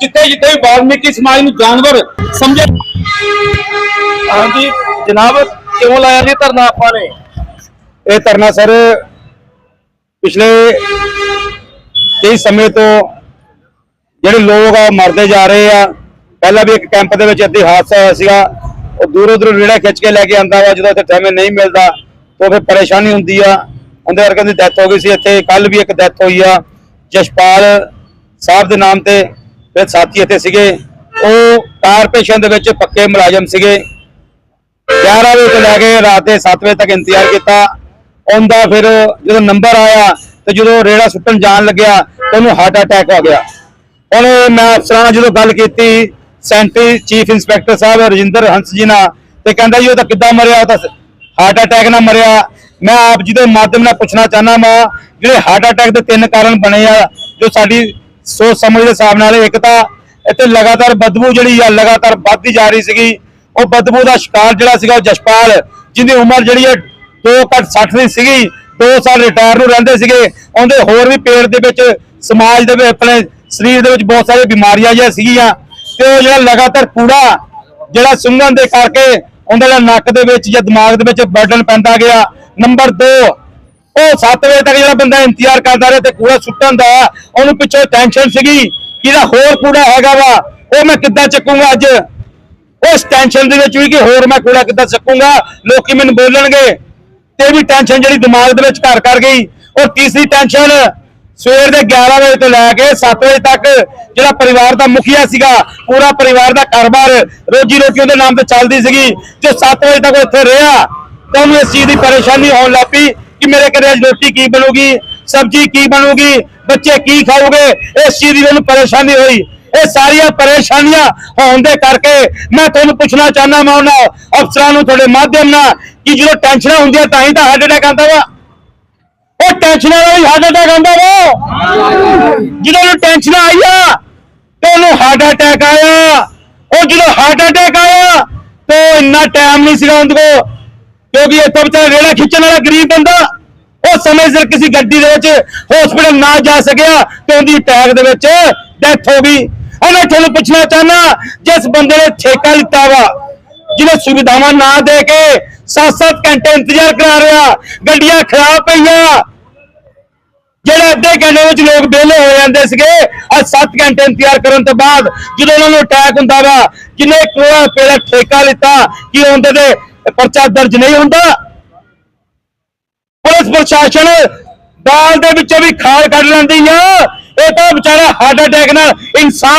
ਜਿੱਥੇ ਜਿੱਥੇ ਵੀ ਵਾਲਮੀਕੀ ਸਮਾਜ ਨੂੰ ਜਾਨਵਰ ਸਮਝੇ ਹਾਂਜੀ ਜਨਾਬ ਕਿਉਂ ਲਾਇਆ ਜੀ ਧਰਨਾ ਆਪਾਂ ਨੇ? ਇਹ ਧਰਨਾ ਸਰ ਪਿਛਲੇ ਕਈ ਸਮੇਂ ਤੋਂ ਜਿਹੜੇ ਲੋਕ ਆ ਮਰਦੇ ਜਾ ਰਹੇ ਆ। ਪਹਿਲਾਂ ਵੀ ਇੱਕ ਕੈਂਪ ਦੇ ਵਿੱਚ ਇੱਥੇ ਹਾਦਸਾ ਹੋਇਆ ਸੀਗਾ। ਉਹ ਦੂਰੋਂ ਦੂਰੋਂ ਰੇੜਾ ਖਿੱਚ ਕੇ ਲੈ ਕੇ ਆਂਦਾ ਵਾ ਜਦੋਂ ਇੱਥੇ ਟਾਈਮ ਨਹੀਂ ਮਿਲਦਾ ਤਾਂ ਫਿਰ ਪਰੇਸ਼ਾਨੀ ਹੁੰਦੀ ਆ। ਉਹਦੇ ਕਰਕੇ ਦੀ ਡੈਥ ਹੋ ਗਈ ਸੀ ਇੱਥੇ। ਕੱਲ ਵੀ ਇੱਕ ਡੈਥ ਹੋਈ ਆ। ਜਸ਼ਪਾਲ ਸਾਹਿਬ ਦੇ ਨਾਮ ਤੇ ਫਿਰ ਸਾਥੀ ਇੱਥੇ ਸੀਗੇ। ਉਹ ਕਾਰਪੋਰੇਸ਼ਨ ਦੇ ਵਿੱਚ ਪੱਕੇ ਮੁਲਾਜ਼ਮ ਸੀਗੇ। 11 ਵਜੇ ਤੋਂ ਲੈ ਕੇ ਰਾਤ ਦੇ 7 ਵਜੇ ਤੱਕ ਇੰਤਜ਼ਾਰ ਕੀਤਾ। ਉਹਦਾ ਫਿਰ ਜਦੋਂ ਨੰਬਰ ਆਇਆ ਤੇ ਜਦੋਂ ਰੇੜਾ ਸੁੱਟਣ ਜਾਣ ਲੱਗਿਆ ਤੇ ਉਹਨੂੰ ਹਾਰਟ ਅਟੈਕ ਹੋ ਗਿਆ। ਹੁਣ ਮੈਂ ਅਫਸਰਾਂ ਨਾਲ ਜਦੋਂ ਗੱਲ ਕੀਤੀ, ਸੈਂਟਰੀ ਚੀਫ ਇੰਸਪੈਕਟਰ ਸਾਹਿਬ ਰਜਿੰਦਰ ਹੰਸ ਜੀ ਨਾਲ ਤੇ ਕਹਿੰਦਾ ਜੀ ਉਹ ਤਾਂ ਕਿੱਦਾਂ ਮਰਿਆ, ਉਹ ਤਾਂ ਹਾਰਟ ਅਟੈਕ ਨਾਲ ਮਰਿਆ। ਮੈਂ ਆਪ ਜੀ ਦੇ ਮਾਧਿਅਮ ਨਾਲ ਪੁੱਛਣਾ ਚਾਹਨਾ ਮੈਂ ਜਿਹੜੇ ਹਾਰਟ ਅਟੈਕ ਦੇ ਤਿੰਨ ਕਾਰਨ ਬਣੇ ਆ, ਜੋ ਸਾਡੀ ਸੋਚ ਸਮਝ ਦੇ ਹਿਸਾਬ ਨਾਲ ਇੱਕ ਤਾਂ ਇੱਥੇ ਲਗਾਤਾਰ ਬਦਬੂ ਜਿਹੜੀ ਆ, ਲਗਾਤਾਰ ਵੱਧਦੀ ਜਾ ਰਹੀ ਸੀਗੀ। ਉਹ ਬਦਬੂ ਦਾ ਸ਼ਿਕਾਰ ਜਿਹੜਾ ਸੀਗਾ ਉਹ ਜਸ਼ਪਾਲ, ਜਿਹਦੀ ਉਮਰ ਜਿਹੜੀ ਹੈ 2 ਘੱਟ 60 ਦੀ ਸੀਗੀ 2 ਸਾਲ ਰਿਟਾਇਰ ਨੂੰ ਰਹਿੰਦੇ ਸੀਗੇ। ਉਹਦੇ ਹੋਰ ਵੀ ਪੇਟ ਦੇ ਵਿੱਚ, ਸਮਾਜ ਦੇ ਵਿੱਚ, ਆਪਣੇ ਸਰੀਰ ਦੇ ਵਿੱਚ ਬਹੁਤ ਸਾਰੀਆਂ ਬਿਮਾਰੀਆਂ ਜਿਹਾ ਸੀਗੀਆਂ। ਤੇ ਉਹ ਜਿਹੜਾ ਲਗਾਤਾਰ ਕੂੜਾ, ਜਿਹੜਾ ਸੁੰਘਣ ਦੇ ਕਰਕੇ ਉਹਦੇ ਨਾਲ ਨੱਕ ਦੇ ਵਿੱਚ ਜਾਂ ਦਿਮਾਗ ਦੇ ਵਿੱਚ ਬਰਡਨ ਪੈਂਦਾ ਗਿਆ। ਨੰਬਰ 2 ਉਹ 7 ਵਜੇ ਤੱਕ ਜਿਹੜਾ ਬੰਦਾ ਇੰਤਜ਼ਾਰ ਕਰਦਾ ਰਿਹਾ ਤੇ ਕੂੜਾ ਸੁੱਟਣ ਦਾ ਉਹਨੂੰ ਪਿੱਛੋਂ ਟੈਨਸ਼ਨ ਸੀਗੀ ਕਿ ਇਹਦਾ ਹੋਰ ਕੂੜਾ ਹੈਗਾ ਵਾ, ਉਹ ਮੈਂ ਕਿੱਦਾਂ ਚੱਕੂਗਾ ਅੱਜ? ਉਸ ਟੈਨਸ਼ਨ ਦੇ ਵਿੱਚ ਵੀ ਕਿ ਹੋਰ ਮੈਂ ਕੂੜਾ ਕਿੱਦਾਂ ਚੱਕੂਗਾ? ਲੋਕੀ ਮੈਨੂੰ ਬੋਲਣਗੇ, ਤੇ ਵੀ ਟੈਨਸ਼ਨ ਜਿਹੜੀ ਦਿਮਾਗ ਦੇ ਵਿੱਚ ਘਰ ਕਰ ਗਈ। ਔਰ ਤੀਸਰੀ ਟੈਨਸ਼ਨ ਸਵੇਰ ਦੇ 11 ਵਜੇ ਤੋਂ ਲੈ ਕੇ 7 ਵਜੇ ਤੱਕ ਜਿਹੜਾ ਪਰਿਵਾਰ ਦਾ ਮੁਖੀਆ ਸੀਗਾ, ਪੂਰਾ ਪਰਿਵਾਰ ਦਾ ਕਾਰੋਬਾਰ ਰੋਜੀ ਰੋਟੀ ਉਹਦੇ ਨਾਮ ਤੇ ਚੱਲਦੀ ਸੀਗੀ। ਜੋ 7 ਵਜੇ ਤੱਕ ਉਹ ਇੱਥੇ ਰਿਹਾ, ਤਾਂ ਉਹਨੂੰ ਇਸ ਚੀਜ਼ ਦੀ ਪਰੇਸ਼ਾਨੀ ਹੋਣ ਲੱਗ ਪਈ। ਕਿ ਮੇਰੇ ਘਰੇ ਰੋਟੀ ਕੀ ਬਣੂਗੀ, ਸਬਜ਼ੀ ਕੀ ਬਣੂਗੀ, ਬੱਚੇ ਕੀ ਖਾਓਗੇ ਇਸ ਚੀਜ਼ ਦੀ ਉਹਨੂੰ ਪਰੇਸ਼ਾਨੀ ਹੋਈ। ਇਹ ਸਾਰੀਆਂ ਪਰੇਸ਼ਾਨੀਆਂ ਹੋਣ ਦੇ ਕਰਕੇ ਮੈਂ ਤੁਹਾਨੂੰ ਪੁੱਛਣਾ ਚਾਹੁੰਦਾ ਮੈਂ ਉਹਨਾਂ ਅਫਸਰਾਂ ਨੂੰ ਤੁਹਾਡੇ ਮਾਧਿਅਮ ਨਾਲ ਕਿ ਜਦੋਂ ਟੈਨਸ਼ਨਾਂ ਹੁੰਦੀਆਂ ਤਾਂ ਹੀ ਤਾਂ ਹਾਰਟ ਅਟੈਕ ਆਉਂਦਾ ਵਾ। ਉਹ ਟੈਨਸ਼ਨਾਂ ਨਾਲ ਹੀ ਹਾਰਟ ਅਟੈਕ ਆਉਂਦਾ ਵਾ। ਜਦੋਂ ਉਹਨੂੰ ਟੈਨਸ਼ਨ ਆਈਆਂ, ਤੇ ਉਹਨੂੰ ਹਾਰਟ ਅਟੈਕ ਆਇਆ। ਉਹ ਜਦੋਂ ਹਾਰਟ ਅਟੈਕ ਆਇਆ, ਤੇ ਉਹ ਇੰਨਾ ਟਾਈਮ ਨਹੀਂ ਸੀਗਾ ਉਹਦੇ ਕੋਲ। ਕਿਉਂਕਿ ਇੱਥੋਂ ਵਿਚਾਰਾ ਰੇੜਾ ਖਿੱਚਣ ਵਾਲਾ ਗਰੀਬ ਬੰਦਾ, ਉਹ ਸਮੇਂ ਸਿਰ ਕਿਸੇ ਗੱਡੀ ਦੇ ਵਿੱਚ ਹਸਪੀਟਲ ਨਾ ਜਾ ਸਕਿਆ ਤੇ ਉਹਦੀ ਅਟੈਕ ਦੇ ਵਿੱਚ ਡੈਥ ਹੋ ਗਈ। ਉਹ ਮੈਂ ਤੁਹਾਨੂੰ ਪੁੱਛਣਾ ਚਾਹਨਾ ਜਿਸ ਬੰਦੇ ਨੇ ਠੇਕਾ ਲਿੱਤਾ ਵਾ, ਜਿਹਨੇ ਸੁਵਿਧਾਵਾਂ ਨਾ ਦੇ ਕੇ 7-7 ਘੰਟੇ ਇੰਤਜ਼ਾਰ ਕਰਾ ਰਿਹਾ, ਗੱਡੀਆਂ ਖਰਾਬ ਪਈਆਂ, ਜਿਹੜੇ ਅੱਧੇ ਘੰਟੇ ਵਿੱਚ ਲੋਕ ਵਿਹਲੇ ਹੋ ਜਾਂਦੇ ਸੀਗੇ, ਅੱਜ 7 ਘੰਟੇ ਇੰਤਜ਼ਾਰ ਕਰਨ ਤੋਂ ਬਾਅਦ ਜਦੋਂ ਉਹਨਾਂ ਨੂੰ ਅਟੈਕ ਹੁੰਦਾ ਵਾ ਜਿਹਨੇ ਕੋਆ ਪਹਿਲਾਂ ਠੇਕਾ ਲਿੱਤਾ, ਕਿ ਉਹਦੇ ਤੇ ਪਰਚਾ ਦਰਜ ਨਹੀਂ ਹੁੰਦਾ। ਪੁਲਿਸ ਪ੍ਰਸ਼ਾਸਨ ਦਾਲ ਦੇ ਵਿੱਚੋਂ ਵੀ ਖਾਲ ਕੱਢ ਲੈਂਦੀ ਆ। ਇਹ ਤਾਂ ਵਿਚਾਰਾ ਹਾਰਟ ਅਟੈਕ ਨਾਲ ਇਨਸਾਨ